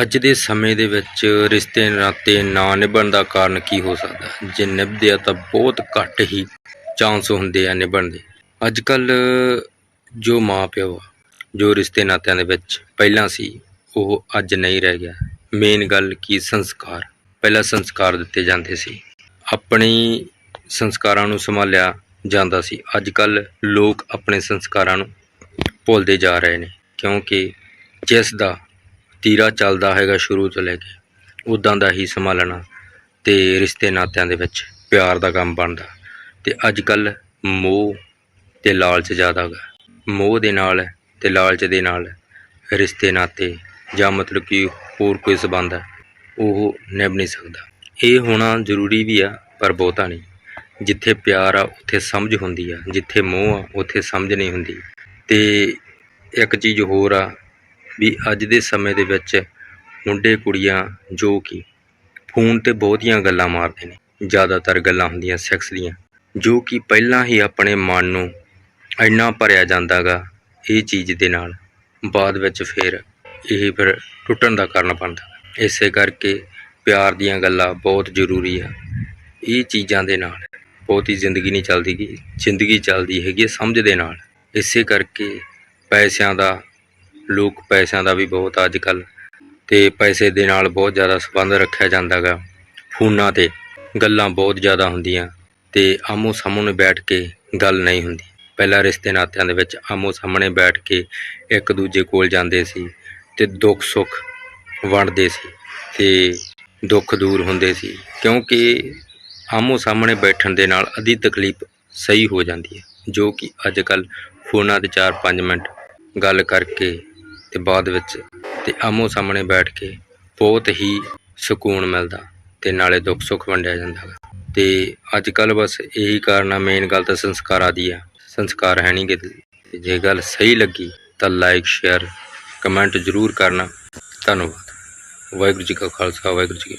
ਅੱਜ ਦੇ ਸਮੇਂ ਦੇ ਵਿੱਚ ਰਿਸ਼ਤੇ ਨਾਤੇ ਨਾ ਨਿਭਣ ਦਾ ਕਾਰਨ ਕੀ ਹੋ ਸਕਦਾ ਹੈ? ਜੇ ਨਿਭਦੇ ਆ ਤਾਂ ਬਹੁਤ ਘੱਟ ਹੀ ਚਾਂਸ ਹੁੰਦੇ ਆ ਨਿਭਣ ਦੇ। ਅੱਜ ਕੱਲ ਜੋ ਮਾਂ ਪਿਓ ਆ, ਜੋ ਰਿਸ਼ਤੇ ਨਾਤਿਆਂ ਦੇ ਵਿੱਚ ਪਹਿਲਾਂ ਸੀ, ਉਹ ਅੱਜ ਨਹੀਂ ਰਹਿ ਗਿਆ। ਮੇਨ ਗੱਲ ਕੀ? ਸੰਸਕਾਰ। ਪਹਿਲਾਂ ਸੰਸਕਾਰ ਦਿੱਤੇ ਜਾਂਦੇ ਸੀ। ਆਪਣੀ ਸੰਸਕਾਰਾਂ ਨੂੰ ਸੰਭਾਲਿਆ ਜਾਂਦਾ ਸੀ। ਅੱਜ ਕੱਲ ਲੋਕ ਆਪਣੇ ਸੰਸਕਾਰਾਂ ਨੂੰ ਭੁੱਲਦੇ ਜਾ ਰਹੇ ਨੇ, ਕਿਉਂਕਿ ਜਿਸ ਦਾ ਤੀਰਾ ਚੱਲਦਾ ਹੈਗਾ ਸ਼ੁਰੂ ਤੋਂ ਲੈ ਕੇ ਉਦਾਂ ਦਾ ਹੀ ਸੰਭਾਲਣਾ ਤੇ ਰਿਸ਼ਤੇ ਨਾਤਿਆਂ ਦੇ ਵਿੱਚ ਪਿਆਰ ਦਾ ਕੰਮ ਬਣਦਾ। ਤੇ ਅੱਜ ਕੱਲ ਮੋਹ ਤੇ ਲਾਲਚ ਜ਼ਿਆਦਾ ਹੈਗਾ। ਮੋਹ ਦੇ ਨਾਲ ਤੇ ਲਾਲਚ ਦੇ ਨਾਲ ਰਿਸ਼ਤੇ ਨਾਤੇ ਜਾਂ ਮਤਲਬ ਕਿ ਹੋਰ ਕੋਈ ਸਬੰਧ ਹੈ ਉਹ ਨਿਭ ਨਹੀਂ ਸਕਦਾ। ਇਹ ਹੋਣਾ ਜ਼ਰੂਰੀ ਵੀ ਆ, ਪਰ ਬਹੁਤਾ ਨਹੀਂ। ਜਿੱਥੇ ਪਿਆਰ ਆ, ਉੱਥੇ ਸਮਝ ਹੁੰਦੀ ਆ। ਜਿੱਥੇ ਮੋਹ ਆ, ਉੱਥੇ ਸਮਝ ਨਹੀਂ ਹੁੰਦੀ। ਤੇ ਇੱਕ ਚੀਜ਼ ਹੋਰ ਆ ਵੀ ਅੱਜ ਦੇ ਸਮੇਂ ਦੇ ਵਿੱਚ ਮੁੰਡੇ ਕੁੜੀਆਂ ਜੋ ਕਿ ਫੋਨ ਤੇ ਬਹੁਤੀਆਂ ਗੱਲਾਂ ਮਾਰਦੇ ਨੇ, ਜ਼ਿਆਦਾਤਰ ਗੱਲਾਂ ਹੁੰਦੀਆਂ ਸੈਕਸ ਦੀਆਂ, ਜੋ ਕਿ ਪਹਿਲਾਂ ਹੀ ਆਪਣੇ ਮਨ ਨੂੰ ਇੰਨਾ ਭਰਿਆ ਜਾਂਦਾਗਾ ਇਹ ਚੀਜ਼ ਦੇ ਨਾਲ, ਬਾਅਦ ਵਿੱਚ ਫਿਰ ਇਹ ਫਿਰ ਟੁੱਟਣ ਦਾ ਕਾਰਨ ਬਣਦਾ। ਇਸੇ ਕਰਕੇ ਪਿਆਰ ਦੀਆਂ ਗੱਲਾਂ ਬਹੁਤ ਜ਼ਰੂਰੀ ਆ। ਇਹ ਚੀਜ਼ਾਂ ਦੇ ਨਾਲ ਬਹੁਤੀ ਜ਼ਿੰਦਗੀ ਨਹੀਂ ਚੱਲਦੀ ਗੀ, ਜ਼ਿੰਦਗੀ ਚੱਲਦੀ ਹੈਗੀ ਹੈ ਸਮਝ ਦੇ ਨਾਲ। ਇਸੇ ਕਰਕੇ ਪੈਸਿਆਂ ਦਾ ਲੋਕ ਪੈਸਿਆਂ ਦਾ ਵੀ ਬਹੁਤ ਅੱਜ ਕੱਲ ਤੇ ਪੈਸੇ ਦੇ ਨਾਲ ਬਹੁਤ ਜ਼ਿਆਦਾ ਸੰਬੰਧ ਰੱਖਿਆ ਜਾਂਦਾ ਗਾ। ਫੋਨਾਂ ਤੇ ਗੱਲਾਂ ਬਹੁਤ ਜ਼ਿਆਦਾ ਹੁੰਦੀਆਂ ਤੇ ਆਮੋ ਸਾਹਮਣੇ ਬੈਠ ਕੇ ਗੱਲ ਨਹੀਂ ਹੁੰਦੀ। ਪਹਿਲਾਂ ਰਿਸ਼ਤੇ ਨਾਤਿਆਂ ਦੇ ਵਿੱਚ ਆਮੋ ਸਾਹਮਣੇ ਬੈਠ ਕੇ ਇੱਕ ਦੂਜੇ ਕੋਲ ਜਾਂਦੇ ਸੀ ਤੇ ਦੁੱਖ ਸੁੱਖ ਵੰਡਦੇ ਸੀ ਤੇ ਦੁੱਖ ਦੂਰ ਹੁੰਦੇ ਸੀ ਕਿਉਂਕਿ ਆਮੋ ਸਾਹਮਣੇ ਬੈਠਣ ਦੇ ਨਾਲ ਅੱਧੀ ਤਕਲੀਫ ਸਹੀ ਹੋ ਜਾਂਦੀ ਹੈ। ਜੋ ਕਿ ਅੱਜ ਕੱਲ ਫੋਨਾਂ ਤੇ 4-5 ਮਿੰਟ ਗੱਲ ਕਰਕੇ ਤੇ ਬਾਅਦ ਵਿੱਚ ਤੇ ਆਮੋ ਸਾਹਮਣੇ ਬੈਠ ਕੇ ਬਹੁਤ ਹੀ ਸਕੂਨ ਮਿਲਦਾ ਤੇ ਨਾਲੇ ਦੁੱਖ ਸੁੱਖ ਵੰਡਿਆ ਜਾਂਦਾ ਗਾ। ਤੇ ਅੱਜ ਕੱਲ ਬਸ ਇਹੀ ਕਾਰਨ ਆ ਮੇਨ ਗੱਲ ਤਾਂ ਸੰਸਕਾਰਾਂ ਦੀ ਆ। ਸੰਸਕਾਰ ਹੈ ਨਹੀਂ ਕਿਤੇ। ਜੇ ਗੱਲ ਸਹੀ ਲੱਗੀ ਤਾਂ ਲਾਈਕ ਸ਼ੇਅਰ ਕਮੈਂਟ ਜ਼ਰੂਰ ਕਰਨਾ। ਧੰਨਵਾਦ। ਵਾਹਿਗੁਰੂ ਜੀ ਕਾ ਖਾਲਸਾ, ਵਾਹਿਗੁਰੂ ਜੀ ਕੀ